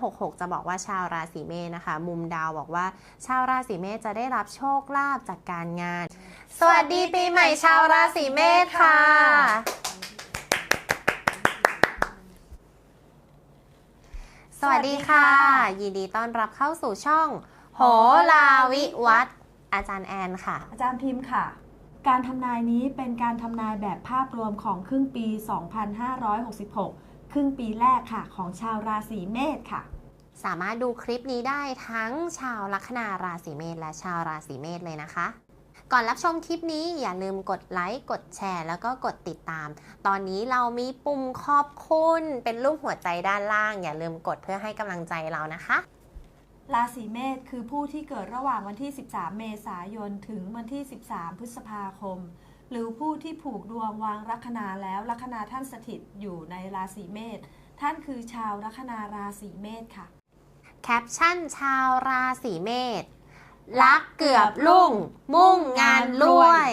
2566 จะบอกว่าชาวราศีเมษนะคะ มุมดาวบอกว่า ชาวราศีเมษจะได้รับโชคลาภจากการงาน สวัสดีปีใหม่ชาวราศีเมษค่ะ สวัสดีค่ะ ยินดีต้อนรับเข้าสู่ช่อง โหราวิวัฒน์อาจารย์แอนค่ะ อาจารย์พิมพ์ค่ะ การทำนายนี้เป็นการทำนายแบบภาพรวมของครึ่งปี 2566 ครึ่งปีแรกค่ะของชาวราศีเมษค่ะ สามารถดูคลิปนี้ได้ทั้งชาวลัคนาราศีเมษและชาวราศีเมษเลยนะคะ ก่อนรับชมคลิปนี้อย่าลืมกดไลค์กดแชร์ แล้วก็กดติดตาม ตอนนี้เรามีปุ่มขอบคุณเป็นรูปหัวใจด้านล่าง อย่าลืมกดเพื่อให้กำลังใจเรานะคะราศีเมษคือผู้ที่เกิดระหว่างวันที่ 13 เมษายน ถึงวันที่ 13 พฤษภาคม หรือผู้ที่ผูกดวงวางลัคนาแล้วลัคนาท่านสถิตอยู่ในราศีเมษท่านคือชาวลัคนาราศีเมษค่ะ แคปชั่นชาวราศีเมษรักเกือบลุ่ง มุ่งงานรวย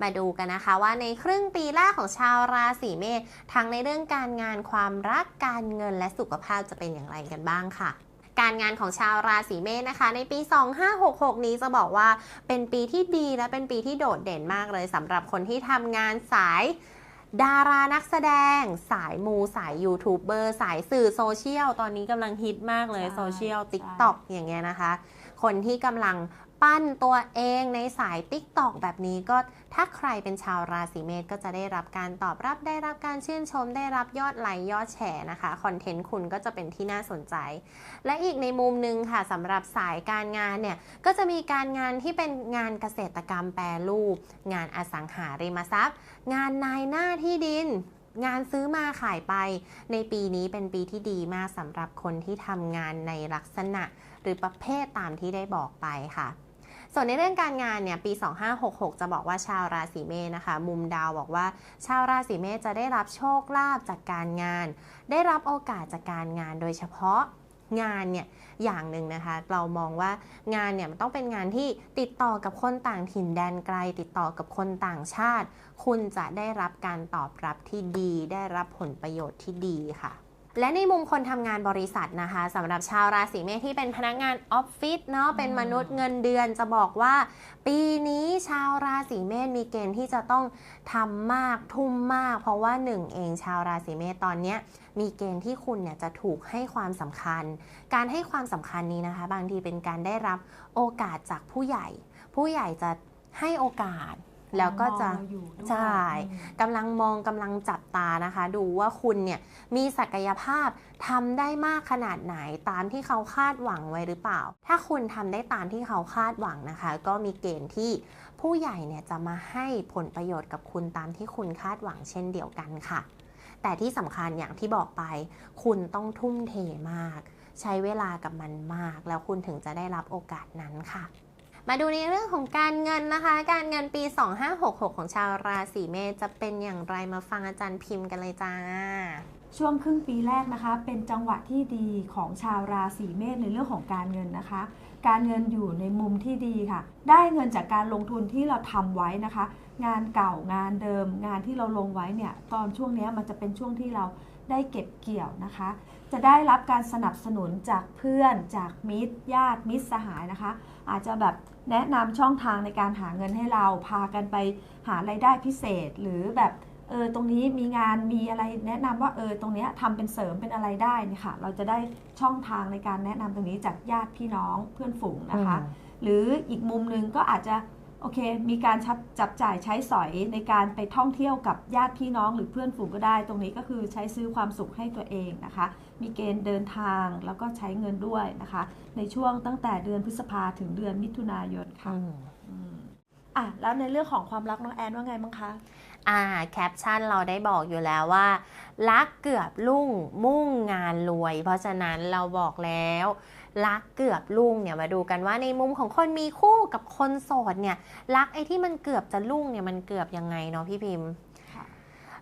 มาดูกันนะคะว่าในครึ่งปีแรกของชาวราศีเมษทั้งในเรื่องการงานความรักการเงินและสุขภาพจะเป็นอย่างไรกันบ้างค่ะ การงานของชาวราศีเมษนะคะ ในปี 2566 นี้จะบอกว่าเป็นปีที่ดีและเป็นปีที่โดดเด่นมากเลยสำหรับคนที่ทำงานสายดารานักแสดง สายมูสายยูทูบเบอร์สายสื่อโซเชียลตอนนี้กำลังฮิตมากเลยใช่โซเชียลใช่ติ๊กต็อกอย่างเงี้ยนะคะ คนที่กำลัง ปั้นตัวเองในสาย t ิ k t o k แบบนี้ก็ถ้าใครเป็นชาวราศีเมษก็จะได้รับการตอบรับได้รับการชื่นชม ได้รับยอดไลค์ยอดแชร์นะคะคอนเทนต์คุณก็จะเป็นที่น่าสนใจ และอีกในมุมหนึ่งค่ะสำหรับสายการงานเนี่ยก็จะมีการงานที่เป็นงานเกษตรกรรมแปรรูป งานอสังหาริมทรัพย์ งานนายหน้าที่ดินงานซื้อมาขายไปในปีนี้เป็นปีที่ดีมากสำหรับคนที่ทำงานในลักษณะ หรือประเภทตามที่ได้บอกไปค่ะ ส่วนในเรื่องการงานเนี่ยปี 2566 จะบอกว่าชาวราศีเมษนะคะ มุมดาวบอกว่า ชาวราศีเมษจะได้รับโชคลาภจากการงาน ได้รับโอกาสจากการงานโดยเฉพาะงานเนี่ยอย่างหนึ่งนะคะ เรามองว่างานเนี่ยมันต้องเป็นงานที่ติดต่อกับคนต่างถิ่นแดนไกล ติดต่อกับคนต่างชาติ คุณจะได้รับการตอบรับที่ดี ได้รับผลประโยชน์ที่ดีค่ะ และในมุมคนทำงานบริษัทนะคะสำหรับชาวราศีเมษที่เป็นพนักงานออฟฟิศเนาะเป็นมนุษย์เงินเดือนจะบอกว่า ปีนี้ชาวราศีเมษมีเกณฑ์ที่จะต้องทำมากทุ่มมาก เพราะว่าหนึ่งเองชาวราศีเมษตอนเนี้ยมีเกณฑ์ที่คุณเนี่ยจะถูกให้ความสำคัญ การให้ความสำคัญนี้นะคะ บางทีเป็นการได้รับโอกาสจากผู้ใหญ่ ผู้ใหญ่จะให้โอกาส แล้วก็จะใช่กำลังมองกำลังจับตานะคะ ดูว่าคุณเนี่ยมีศักยภาพทำได้มากขนาดไหนตามที่เขาคาดหวังไว้หรือเปล่า ถ้าคุณทำได้ตามที่เขาคาดหวังนะคะ ก็มีเกณฑ์ที่ผู้ใหญ่เนี่ยจะมาให้ผลประโยชน์กับคุณตามที่คุณคาดหวังเช่นเดียวกันค่ะ แต่ที่สำคัญอย่างที่บอกไป คุณต้องทุ่มเทมาก ใช้เวลากับมันมาก แล้วคุณถึงจะได้รับโอกาสนั้นค่ะ มาดูในเรื่องของการเงินนะคะ การเงินปี 2566 ของชาวราศีเมษจะเป็นอย่างไรมาฟังอาจารย์พิมพ์กันเลยจ้า ช่วงครึ่งปีแรกนะคะ เป็นจังหวะที่ดีของชาวราศีเมษในเรื่องของการเงินนะคะ การเงินอยู่ในมุมที่ดีค่ะ ได้เงินจากการลงทุนที่เราทำไว้นะคะ งานเก่างานเดิม งานที่เราลงไว้เนี่ยตอนช่วงนี้มันจะเป็นช่วงที่เรา ได้เก็บเกี่ยวนะคะ จะได้รับการสนับสนุนจากเพื่อนจากมิตรญาติมิตรสหายนะคะ อาจจะแบบแนะนำช่องทางในการหาเงินให้เราพากันไปหารายได้พิเศษ หรือแบบเออตรงนี้มีงานมีอะไรแนะนำว่าเออตรงเนี้ยทำเป็นเสริมเป็นอะไรได้เนี่ยค่ะเราจะได้ช่องทางในการแนะนำตรงนี้จากญาติพี่น้องเพื่อนฝูงนะคะ หรืออีกมุมหนึ่งก็อาจจะ โอเค มีการชับจับจ่ายใช้สอยในการไปท่องเที่ยวกับญาติพี่น้องหรือเพื่อนฝูงก็ได้ ตรงนี้ก็คือใช้ซื้อความสุขให้ตัวเองนะคะ มีเกณฑ์เดินทางแล้วก็ใช้เงินด้วยนะคะ ในช่วงตั้งแต่เดือนพฤษภาถึงเดือนมิถุนายนค่ะอืมอืมอะแล้วในเรื่องของความรักน้องแอนว่าไงบ้างคะ อ่าแคปชั่นเราได้บอกอยู่แล้วว่า รักเกือบลุ่งมุ่งงานรวย เพราะฉะนั้นเราบอกแล้วรักเกือบลุ่งเนี่ยมาดูกันว่าในมุมของคนมีคู่กับคนโสดเนี่ยรักไอ้ที่มันเกือบจะลุ่งเนี่ยมันเกือบยังไงเนาะพี่พิมพ์ค่ะ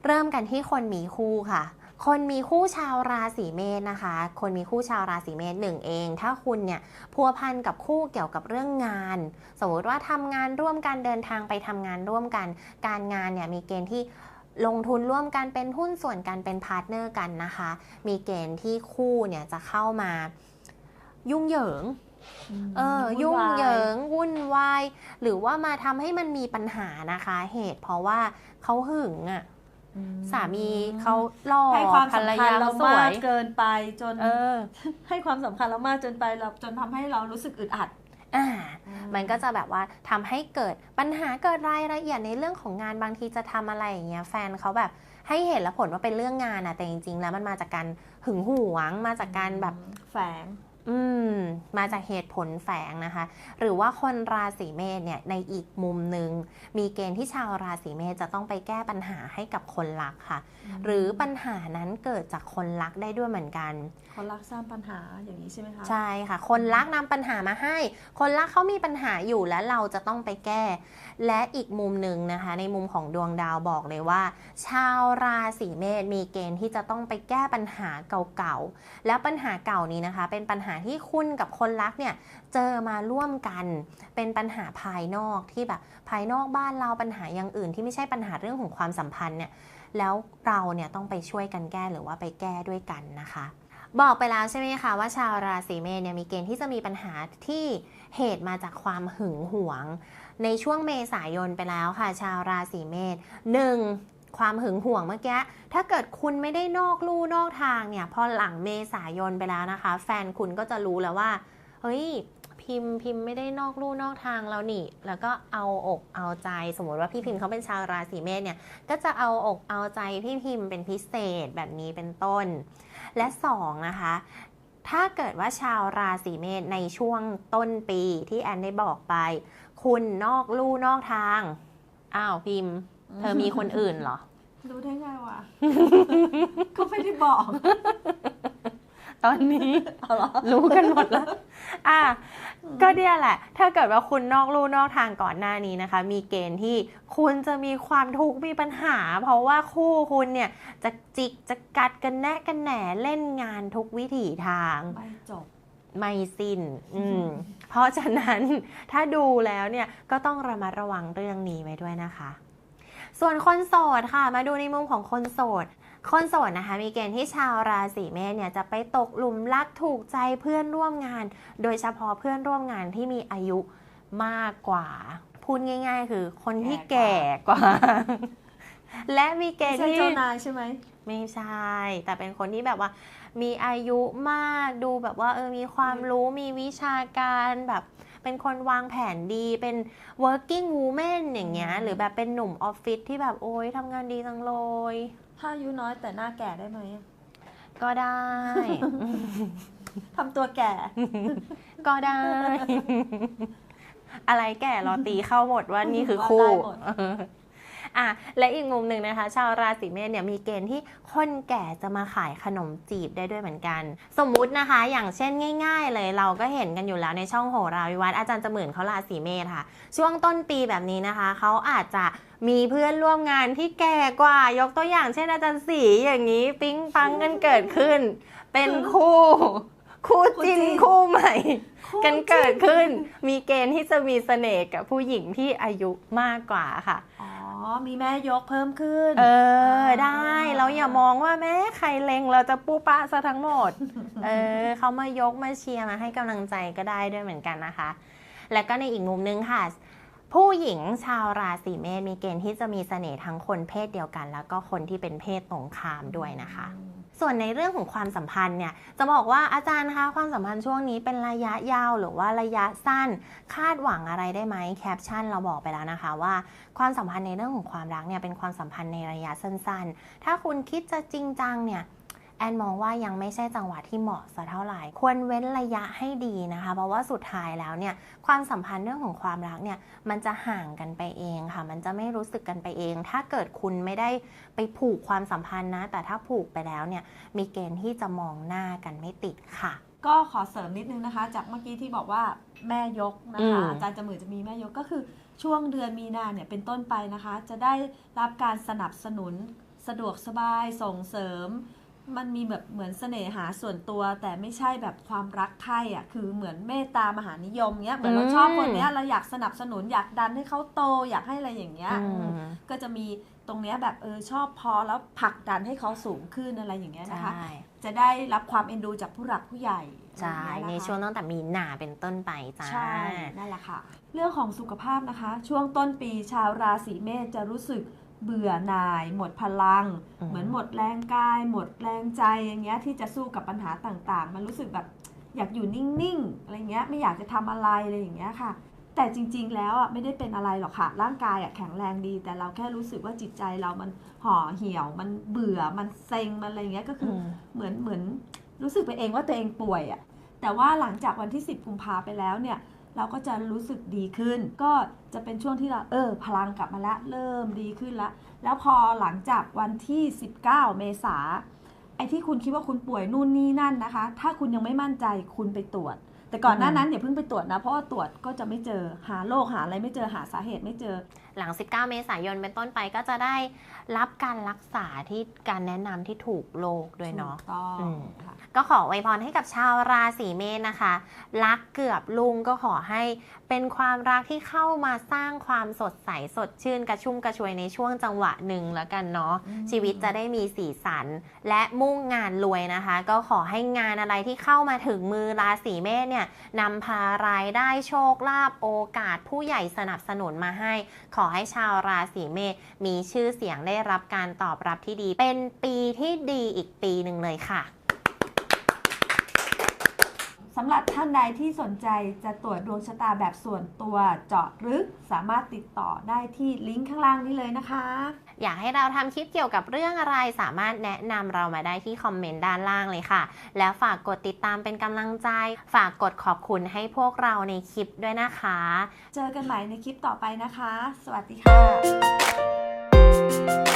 เริ่มกันที่คนมีคู่ค่ะ คนมีคู่ชาวราศีเมษนะคะ คนมีคู่ชาวราศีเมษหนึ่งเอง ถ้าคุณเนี่ยพัวพันกับคู่เกี่ยวกับเรื่องงาน สมมติว่าทำงานร่วมกันเดินทางไปทำงานร่วมกัน การงานเนี่ยมีเกณฑ์ที่ลงทุนร่วมกันเป็นหุ้นส่วนกันเป็นพาร์ทเนอร์กันนะคะ มีเกณฑ์ที่คู่เนี่ยจะเข้ามายุ่งเหยิงเออวุ่นยุ่งวาเหยิงวุ่นวายหรือว่ามาทำให้มันมีปัญหานะคะ เหตุเพราะว่าเขาหึงอะอืม สามีเขาหล่อให้ความภรรสำคัญยาเราสวมากยเกินไปจนเออให้ความสำคัญเรามากจนไปเราจนทำให้เรารู้สึกอึดอัดอ่ามันก็จะแบบว่าทำให้เกิดปัญหาเกิดรายละเอียดในเรื่องของงานบางทีจะทำอะไรอย่างเงี้ยแฟนเขาแบบให้เห็นและผลว่าเป็นเรื่องงานอะแต่จริง ๆ แล้วมันมาจากการหึงหวงมาจากการแบบแฝง อืม มาจากเหตุผลแฝงนะคะ หรือว่าคนราศีเมษเนี่ยในอีกมุมหนึ่งมีเกณฑ์ที่ชาวราศีเมษจะต้องไปแก้ปัญหาให้กับคนรักค่ะ หรือปัญหานั้นเกิดจากคนรักได้ด้วยเหมือนกัน คนรักสร้างปัญหาอย่างนี้ใช่ไหมคะใช่ค่ะ คนรักนำปัญหามาให้ คนรักเขามีปัญหาอยู่และเราจะต้องไปแก้ และอีกมุมหนึ่งนะคะ ในมุมของดวงดาวบอกเลยว่า ชาวราศีเมษมีเกณฑ์ที่จะต้องไปแก้ปัญหาเก่าๆแล้วปัญหาเก่านี้นะคะ เป็นปัญหาที่คุณกับคนรักเนี่ยเจอมาร่วมกัน เป็นปัญหาภายนอกที่แบบภายนอกบ้านเราปัญหาอย่างอื่น ที่ไม่ใช่ปัญหาเรื่องของความสัมพันธ์เนี่ยแล้วเราเนี่ยต้องไปช่วยกันแก้หรือว่าไปแก้ด้วยกันนะคะบอกไปแล้วใช่ไหมคะว่าชาวราศีเมษเนี่ยมีเกณฑ์ที่จะมีปัญหาที่เหตุมาจากความหึงหวง ในช่วงเมษายนไปแล้วค่ะ ชาวราศีเมษหนึ่ง ความหึงหวงเมื่อกี้ถ้าเกิดคุณไม่ได้นอกลู่นอกทางเนี่ยพอหลังเมษายนไปแล้วนะคะ แฟนคุณก็จะรู้แล้วว่าเฮ้ยพิมพ์พิมพ์ไม่ได้นอกลู่นอกทางแล้วนี่แล้วก็เอาอกเอาใจสมมติว่าพี่พิมพ์เขาเป็นชาวราศีเมษเนี่ยก็จะเอาอกเอาใจพี่พิมพ์เป็นพิเศษแบบนี้เป็นต้น และ2นะคะถ้าเกิดว่าชาวราศีเมษในช่วงต้นปีที่แอนได้บอกไป คุณนอกลู่นอกทางอ้าวพิมพ์ เธอมีคนอื่นเหรอ รู้ได้ไงวะ ก็ไม่ได้บอก ตอนนี้เอาเหรอรู้กันหมดแล้ว อะ ก็เนี่ยแหละ ถ้าเกิดว่าคุณนอกลู่นอกทางก่อนหน้านี้นะคะ มีเกณฑ์ที่คุณจะมีความทุกข์มีปัญหา เพราะว่าคู่คุณเนี่ย จะจิกจะกัดกันแนะกันแหนเล่นงานทุกวิถีทาง ไม่จบไม่สิ้น อืม เพราะฉะนั้นถ้าดูแล้วเนี่ยก็ต้องระมัดระวังเรื่องนี้ไว้ด้วยนะคะ ส่วนคนโสดค่ะ มาดูในมุมของคนโสด คนโสดนะคะ มีเกณฑ์ที่ชาวราศีเมษเนี่ยจะไปตกหลุมรักถูกใจเพื่อนร่วมงาน โดยเฉพาะเพื่อนร่วมงานที่มีอายุมากกว่า พูดง่าย ๆ คือคนที่แก่กว่า และมีเกไม่ณฑ์ใช่ที่เจ้านายใช่ไหมไม่ใช่ แต่เป็นคนที่แบบว่า มีอายุมากดูแบบว่าเออมีความรู้มีวิชาการแบบ เป็นคนวางแผนดี เป็น working woman อย่างเงี้ยอืมหรือแบบเป็นหนุ่มออฟฟิศที่แบบโอ๊ยทำงานดีจังเลย ถ้าอายุน้อยแต่หน้าแก่ได้ไหม ก็ได้ ทำตัวแก่ ก็ได้ อะไรแก่รอตีเข้าหมดว่านี่คือว่าคู่ได้หมดเอออะและอีกมุมหนึ่งนะคะ ชาวราศีเมษเนี่ยมีเกณฑ์ที่คนแก่จะมาขายขนมจีบได้ด้วยเหมือนกัน สมมุตินะคะ อย่างเช่นง่าย ๆ เลยเราก็เห็นกันอยู่แล้วในช่องโหราวิวัฒน์อาจารย์จะหมื่นเขาราศีเมษค่ะ ช่วงต้นปีแบบนี้นะคะเขาอาจจะมีเพื่อนร่วมงานที่แก่กว่ายกตัวอย่างเช่นอาจารย์สีอย่างนี้ปิ๊งปังกันเกิดขึ้น เป็นคู่ คู่จินคู่จิ้นคู่ใหม่ กันเกิดขึ้น มีเกณฑ์ที่จะมีเสน่ห์กับผู้หญิงที่อายุมากกว่าค่ะอ๋อ มีแม่ยกเพิ่มขึ้น เออ ได้เราอย่ามองว่าแม้ใครเล็งเราจะปูปะซะทั้งหมด เออเขามายกมาเชียร์มาให้กำลังใจก็ได้ด้วยเหมือนกันนะคะ และก็ในอีกมุมนึงค่ะ ผู้หญิงชาวราศีเมษมีเกณฑ์ที่จะมีเสน่ห์ทั้งคนเพศเดียวกัน แล้วก็คนที่เป็นเพศตรงข้ามด้วยนะคะ ส่วนในเรื่องของความสัมพันธ์เนี่ยจะบอกว่าอาจารย์คะความสัมพันธ์ช่วงนี้เป็นระยะยาวหรือว่าระยะสั้นคาดหวังอะไรได้ไหมแคปชั่นเราบอกไปแล้วนะคะว่า ความสัมพันธ์ในเรื่องของความรักเนี่ยเป็นความสัมพันธ์ในระยะสั้นๆ ถ้าคุณคิดจะจริงจังเนี่ย แอนมองว่ายังไม่ใช่จังหวะที่เหมาะสักเท่าไหร่ ควรเว้นระยะให้ดีนะคะ เพราะว่าสุดท้ายแล้วเนี่ยความสัมพันธ์เรื่องของความรักเนี่ยมันจะห่างกันไปเองค่ะ มันจะไม่รู้สึกกันไปเอง ถ้าเกิดคุณไม่ได้ไปผูกความสัมพันธ์นะ แต่ถ้าผูกไปแล้วเนี่ยมีเกณฑ์ที่จะมองหน้ากันไม่ติดค่ะ ก็ขอเสริมนิดนึงนะคะ จากเมื่อกี้ที่บอกว่าแม่ยกนะคะอืมอาจารย์จมือจะมีแม่ยกก็คือช่วงเดือนมีนาเนี่ยเป็นต้นไปนะคะ จะได้รับการสนับสนุนสะดวกสบายส่งเสริม มันมีแบบเหมือนเสน่หาส่วนตัว แต่ไม่ใช่แบบความรักใคร่อะ คือเหมือนเมตตามหานิยมเนี้ยเหมือนเราอืมชอบคนเนี้ยเราอยากสนับสนุนอยากดันให้เขาโตอยากให้อะไรอย่างเงี้ยอือืมมก็จะมีตรงเนี้ยแบบเออชอบพอแล้วผลักดันให้เขาสูงขึ้นอะไรอย่างเงี้ยนะคะใช่จะได้รับความเอ็นดูจากผู้หลักผู้ใหญ่ใช่อะไรอย่างในเงี้ยนะคะช่วงตั้งแต่มีนาเป็นต้นไปจ้าใช่นั่นแหละค่ะ เรื่องของสุขภาพนะคะ ช่วงต้นปีชาวราศีเมษจะรู้สึก เบื่อหน่าย หมดพลังอืมเหมือนหมดแรงกาย หมดแรงใจอย่างเงี้ยที่จะสู้กับปัญหาต่างๆ มันรู้สึกแบบอยากอยู่นิ่งๆอะไรเงี้ยไม่อยากจะทำอะไรอะไรอย่างเงี้ยค่ะ แต่จริง ๆ แล้วอะไม่ได้เป็นอะไรหรอกค่ะ ร่างกายอะแข็งแรงดี แต่เราแค่รู้สึกว่าจิตใจเรามันห่อเหี่ยว มันเบื่อมันเซ็งมันอะไรเงี้ยก็คืออมเหมือนเหมือนรู้สึกไปเองว่าตัวเองป่วยอะ่ะ แต่ว่าหลังจากวันที่ 10 กุมภาไปแล้วเนี่ยเราก็จะรู้สึกดีขึ้น ก็จะเป็นช่วงที่เราเออพลังกลับมาละเริ่มดีขึ้นละแล้วพอหลังจากวันที่ 19 เมษาไอ้ที่คุณคิดว่าคุณป่วยนู่นนี่นั่นนะคะ ถ้าคุณยังไม่มั่นใจคุณไปตรวจ แต่ก่อนหน้านั้นอย่าเพิ่งไปตรวจนะ เพราะว่าตรวจก็จะไม่เจอหาโรคหาอะไรไม่เจอหาสาเหตุไม่เจอ หลัง 19 เมษายนเป็นต้นไปก็จะได้รับการรักษาที่การแนะนำที่ถูกโรคด้วยเนาะถูกต้องอืมค่ะก็ขออวยพรให้กับชาวราศีเมษนะคะ รักเกือบลุงก็ขอให้เป็นความรักที่เข้ามาสร้างความสดใสสดชื่นกระชุ่มกระชวยในช่วงจังหวะหนึ่งแล้วกันเนาะอืมชีวิตจะได้มีสีสัน และมุ่งงานรวยนะคะ ก็ขอให้งานอะไรที่เข้ามาถึงมือราศีเมษเนี่ยนำพารายได้โชคลาภโอกาสผู้ใหญ่สนับสนุนมาให้ ขอให้ชาวราศีเมษมีชื่อเสียงได้รับการตอบรับที่ดี เป็นปีที่ดีอีกปีหนึ่งเลยค่ะ สำหรับท่านใดที่สนใจจะตรวจดวงชะตาแบบส่วนตัวเจาะลึกสามารถติดต่อได้ที่ลิงก์ข้างล่างนี้เลยนะคะ อยากให้เราทำคลิปเกี่ยวกับเรื่องอะไรสามารถแนะนำเรามาได้ที่คอมเมนต์ด้านล่างเลยค่ะ แล้วฝากกดติดตามเป็นกำลังใจ ฝากกดขอบคุณให้พวกเราในคลิปด้วยนะคะ เจอกันใหม่ในคลิปต่อไปนะคะ สวัสดีค่ะ